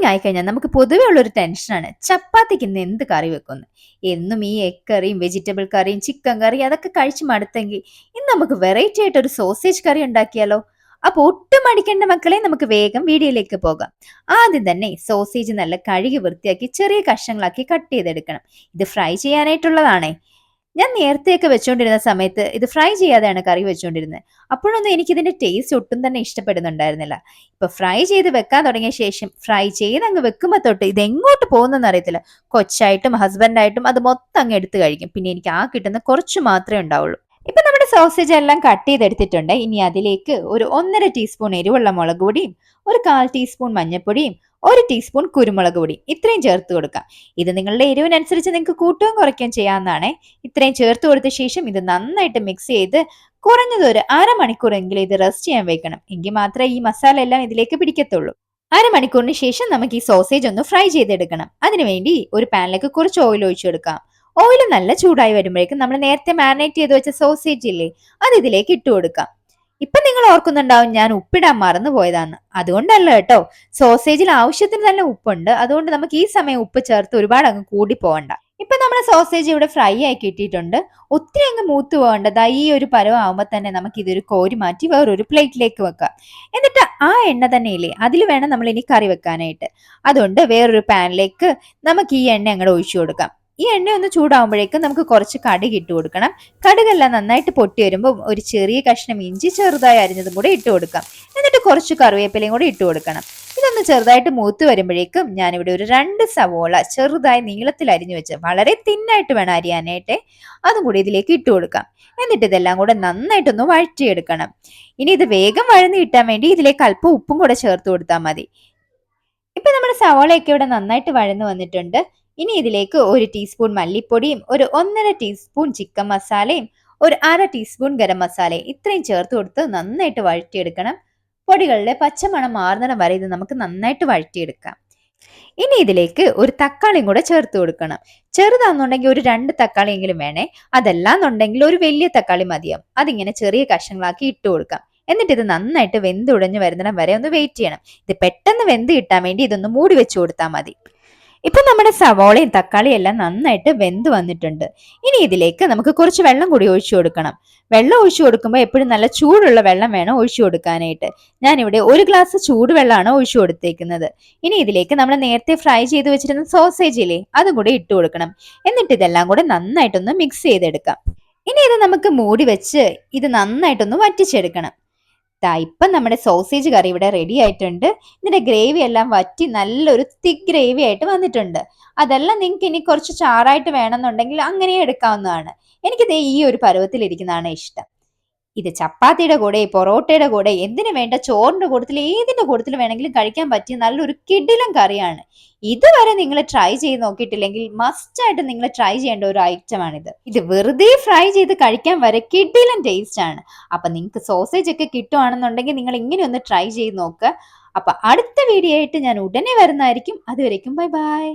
Evening ആയിക്കഴിഞ്ഞാൽ നമുക്ക് പൊതുവേ ഉള്ളൊരു ടെൻഷനാണ് ചപ്പാത്തിക്ക് ഇന്ന് എന്ത് കറി വെക്കുന്നു? എന്നും ഈ എഗ് കറിയും വെജിറ്റബിൾ കറിയും ചിക്കൻ കറി അതൊക്കെ കഴിച്ച് മടുത്തെങ്കിൽ ഇന്ന് നമുക്ക് വെറൈറ്റി ആയിട്ട് ഒരു സോസേജ് കറി ഉണ്ടാക്കിയാലോ? അപ്പോൾ ഒട്ടും അടിക്കേണ്ട മക്കളെ നമുക്ക് വേഗം വീഡിയോയിലേക്ക് പോകാം. ആദ്യം തന്നെ സോസേജ് നല്ല കഴുകി വൃത്തിയാക്കി ചെറിയ കഷ്ണങ്ങളാക്കി കട്ട് ചെയ്തെടുക്കണം. ഇത് ഫ്രൈ ചെയ്യാനായിട്ടുള്ളതാണേ. ഞാൻ നേരത്തെയൊക്കെ വെച്ചുകൊണ്ടിരുന്ന സമയത്ത് ഇത് ഫ്രൈ ചെയ്യാതെയാണ് കറി വെച്ചുകൊണ്ടിരുന്നത് അപ്പോഴൊന്നും എനിക്കിതിന്റെ ടേസ്റ്റ് ഒട്ടും തന്നെ ഇഷ്ടപ്പെടുന്നുണ്ടായിരുന്നില്ല. ഇപ്പൊ ഫ്രൈ ചെയ്ത് വെക്കാൻ തുടങ്ങിയ ശേഷം ഫ്രൈ ചെയ്ത് അങ്ങ് വെക്കുമ്പോൾ തൊട്ട് ഇത് എങ്ങോട്ട് പോകുന്നെന്ന് അറിയത്തില്ല. കൊച്ചായിട്ടും ഹസ്ബൻഡായിട്ടും അത് മൊത്തം അങ്ങ് എടുത്തു കഴിക്കും. പിന്നെ എനിക്ക് ആ കിട്ടുന്ന കുറച്ച് മാത്രമേ ഉണ്ടാവുള്ളൂ. ഇപ്പൊ നമ്മുടെ സോസേജ് എല്ലാം കട്ട് ചെയ്തെടുത്തിട്ടുണ്ട്. ഇനി അതിലേക്ക് ഒരു ഒന്നര ടീസ്പൂൺ എരിവുള്ള മുളക് പൊടിയും ഒരു കാൽ ടീസ്പൂൺ മഞ്ഞൾപ്പൊടിയും ഒരു ടീസ്പൂൺ കുരുമുളക് പൊടി ഇത്രയും ചേർത്ത് കൊടുക്കാം. ഇത് നിങ്ങളുടെ എരിവിനനുസരിച്ച് നിങ്ങൾക്ക് കൂട്ടുകയും കുറയ്ക്കുകയും ചെയ്യാവുന്നതാണ്. ഇത്രയും ചേർത്ത് കൊടുത്ത ശേഷം ഇത് നന്നായിട്ട് മിക്സ് ചെയ്ത് കുറഞ്ഞത് ഒരു അരമണിക്കൂറെങ്കിലും ഇത് റെസ്റ്റ് ചെയ്യാൻ വെക്കണം. എങ്കിൽ മാത്രമേ ഈ മസാല എല്ലാം ഇതിലേക്ക് പിടിക്കത്തുള്ളൂ. അരമണിക്കൂറിന് ശേഷം നമുക്ക് ഈ സോസേജ് ഒന്ന് ഫ്രൈ ചെയ്തെടുക്കണം. അതിനുവേണ്ടി ഒരു പാനിലേക്ക് കുറച്ച് ഓയിൽ ഒഴിച്ചു കൊടുക്കാം. ഓയിൽ നല്ല ചൂടായി വരുമ്പോഴേക്കും നമ്മൾ നേരത്തെ മാരിനേറ്റ് ചെയ്ത് വെച്ച സോസേജ് ഇല്ലേ അത് ഇതിലേക്ക് ഇട്ട് കൊടുക്കാം. ഇപ്പൊ നിങ്ങൾ ഓർക്കുന്നുണ്ടാവും ഞാൻ ഉപ്പിടാൻ മറന്നു പോയതാന്ന്. അതുകൊണ്ടല്ല കേട്ടോ. സോസേജിൽ ആവശ്യത്തിന് തന്നെ ഉപ്പുണ്ട്. അതുകൊണ്ട് നമുക്ക് ഈ സമയം ഉപ്പ് ചേർത്ത് ഒരുപാട് അങ്ങ് കൂടി പോകണ്ട ഇപ്പൊ നമ്മുടെ സോസേജ് ഇവിടെ ഫ്രൈ ആയി കിട്ടിയിട്ടുണ്ട്. ഒത്തിരി അങ്ങ് മൂത്ത് പോകേണ്ടത് ഈ ഒരു പരവാകുമ്പോൾ തന്നെ നമുക്ക് ഇതൊരു കോരി മാറ്റി വേറൊരു പ്ലേറ്റിലേക്ക് വെക്കാം. എന്നിട്ട് ആ എണ്ണ തന്നെ ഇല്ലേ? അതിൽ വേണം നമ്മൾ ഇനി കറി വെക്കാനായിട്ട്. അതുകൊണ്ട് വേറൊരു പാനിലേക്ക് നമുക്ക് ഈ എണ്ണ അങ്ങോട്ട് ഒഴിച്ചു കൊടുക്കാം. ഈ എണ്ണ ഒന്ന് ചൂടാവുമ്പോഴേക്കും നമുക്ക് കുറച്ച് കടുക് ഇട്ട് കൊടുക്കണം. കടുകെല്ലാം നന്നായിട്ട് പൊട്ടി വരുമ്പോൾ ഒരു ചെറിയ കഷ്ണം ഇഞ്ചി ചെറുതായി അരിഞ്ഞതും കൂടെ ഇട്ട് കൊടുക്കാം. എന്നിട്ട് കുറച്ച് കറിവേപ്പിലയും കൂടെ ഇട്ട് കൊടുക്കണം. ഇതൊന്ന് ചെറുതായിട്ട് മൂത്ത് വരുമ്പോഴേക്കും ഞാനിവിടെ ഒരു രണ്ട് സവോള ചെറുതായി നീളത്തിൽ അരിഞ്ഞു വെച്ച് വളരെ തിന്നായിട്ട് വേണം അരിയാനായിട്ട് അതും കൂടി ഇതിലേക്ക് ഇട്ട് കൊടുക്കാം. എന്നിട്ട് ഇതെല്ലാം കൂടെ നന്നായിട്ടൊന്ന് വഴറ്റിയെടുക്കണം. ഇനി ഇത് വേഗം വഴന്ന് കിട്ടാൻ വേണ്ടി ഇതിലേക്ക് അല്പം ഉപ്പും കൂടെ ചേർത്ത് കൊടുത്താൽ മതി. ഇപ്പൊ നമ്മുടെ സവോളയൊക്കെ ഇവിടെ നന്നായിട്ട് വഴന്നു വന്നിട്ടുണ്ട്. ഇനി ഇതിലേക്ക് ഒരു ടീസ്പൂൺ മല്ലിപ്പൊടിയും ഒരു ഒന്നര ടീസ്പൂൺ ചിക്കൻ മസാലയും ഒരു അര ടീസ്പൂൺ ഗരം മസാലയും ഇത്രയും ചേർത്ത് കൊടുത്ത് നന്നായിട്ട് വഴറ്റിയെടുക്കണം. പൊടികളുടെ പച്ചമണം മാറുന്നിടം വരെ ഇത് നമുക്ക് നന്നായിട്ട് വഴറ്റിയെടുക്കാം. ഇനി ഇതിലേക്ക് ഒരു തക്കാളിയും കൂടെ ചേർത്ത് കൊടുക്കണം. ചെറുതാണെന്നുണ്ടെങ്കിൽ ഒരു രണ്ട് തക്കാളിയെങ്കിലും വേണേ. അതല്ലാന്നുണ്ടെങ്കിൽ ഒരു വലിയ തക്കാളി മതിയാവും. അതിങ്ങനെ ചെറിയ കഷ്ണങ്ങളാക്കി ഇട്ട് കൊടുക്കാം. എന്നിട്ട് ഇത് നന്നായിട്ട് വെന്ത് ഉടഞ്ഞു വരുന്നിടം വരെ ഒന്ന് വെയിറ്റ് ചെയ്യണം. ഇത് പെട്ടെന്ന് വെന്ത് കിട്ടാൻ വേണ്ടി ഇതൊന്ന് മൂടി വെച്ച് കൊടുത്താൽ മതി. ഇപ്പൊ നമ്മുടെ സവോളയും തക്കാളിയും എല്ലാം നന്നായിട്ട് വെന്ത് വന്നിട്ടുണ്ട്. ഇനി ഇതിലേക്ക് നമുക്ക് കുറച്ച് വെള്ളം കൂടി ഒഴിച്ചു കൊടുക്കണം. വെള്ളം ഒഴിച്ചു കൊടുക്കുമ്പോൾ എപ്പോഴും നല്ല ചൂടുള്ള വെള്ളം വേണം ഒഴിച്ചു കൊടുക്കാനായിട്ട്. ഞാനിവിടെ ഒരു ഗ്ലാസ് ചൂടുവെള്ളമാണ് ഒഴിച്ചു കൊടുത്തേക്കുന്നത്. ഇനി ഇതിലേക്ക് നമ്മൾ നേരത്തെ ഫ്രൈ ചെയ്ത് വെച്ചിരുന്ന സോസേജ് ഇല്ലേ അതും കൂടി ഇട്ട് കൊടുക്കണം. എന്നിട്ട് ഇതെല്ലാം കൂടെ നന്നായിട്ടൊന്ന് മിക്സ് ചെയ്തെടുക്കാം. ഇനി ഇത് നമുക്ക് മൂടി വെച്ച് ഇത് നന്നായിട്ടൊന്ന് വറ്റിച്ചെടുക്കണം. ദാ ഇപ്പം നമ്മുടെ സോസേജ് കറി ഇവിടെ റെഡി ആയിട്ടുണ്ട്. ഇതിന്റെ ഗ്രേവി എല്ലാം വറ്റി നല്ലൊരു തിക് ഗ്രേവി ആയിട്ട് വന്നിട്ടുണ്ട്. അതെല്ലാം നിങ്ങൾക്ക് ഇനി കുറച്ച് ചാറായിട്ട് വേണമെന്നുണ്ടെങ്കിൽ അങ്ങനെ എടുക്കാവുന്നതാണ്. എനിക്കിത് ഈ ഒരു പരുവത്തിലിരിക്കുന്നതാണ് ഇഷ്ടം. ഇത് ചപ്പാത്തിയുടെ കൂടെ പൊറോട്ടയുടെ കൂടെ എന്തിനു വേണ്ട ചോറിന്റെ കൂട്ടത്തിൽ ഏതിന്റെ കൂട്ടത്തിൽ വേണമെങ്കിലും കഴിക്കാൻ പറ്റിയ നല്ലൊരു കിടിലം കറിയാണ്. ഇതുവരെ നിങ്ങൾ ട്രൈ ചെയ്ത് നോക്കിയിട്ടില്ലെങ്കിൽ മസ്റ്റ് ആയിട്ട് നിങ്ങൾ ട്രൈ ചെയ്യേണ്ട ഒരു ഐറ്റം ആണിത്. ഇത് വെറുതെ ഫ്രൈ ചെയ്ത് കഴിക്കാൻ വരെ കിടിലൻ ടേസ്റ്റ് ആണ്. അപ്പൊ നിങ്ങൾക്ക് സോസേജ് ഒക്കെ കിട്ടുവാണെന്നുണ്ടെങ്കിൽ നിങ്ങൾ ഇങ്ങനെ ഒന്ന് ട്രൈ ചെയ്ത് നോക്കുക അപ്പൊ അടുത്ത വീഡിയോ ആയിട്ട് ഞാൻ ഉടനെ വരുന്നതായിരിക്കും. അതുവരേക്കും ബൈ ബൈ